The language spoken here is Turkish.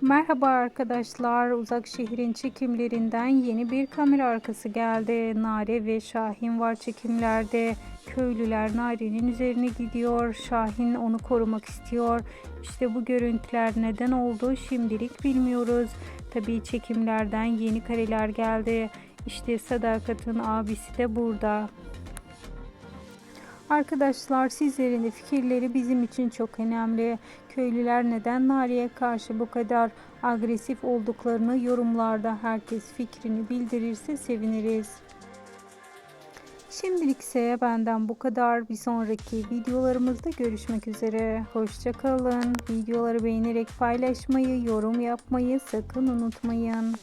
Merhaba arkadaşlar. Uzak şehrin çekimlerinden yeni bir kamera arkası geldi. Nare ve Şahin var çekimlerde. Köylüler Nare'nin üzerine gidiyor. Şahin onu korumak istiyor. İşte bu görüntüler neden oldu şimdilik bilmiyoruz. Tabii çekimlerden yeni kareler geldi. İşte Sadakat'ın abisi de burada. Arkadaşlar sizlerin fikirleri bizim için çok önemli. Köylüler neden Nari'ye karşı bu kadar agresif olduklarını yorumlarda herkes fikrini bildirirse seviniriz. Şimdilik ise benden bu kadar. Bir sonraki videolarımızda görüşmek üzere. Hoşçakalın. Videoları beğenerek paylaşmayı, yorum yapmayı sakın unutmayın.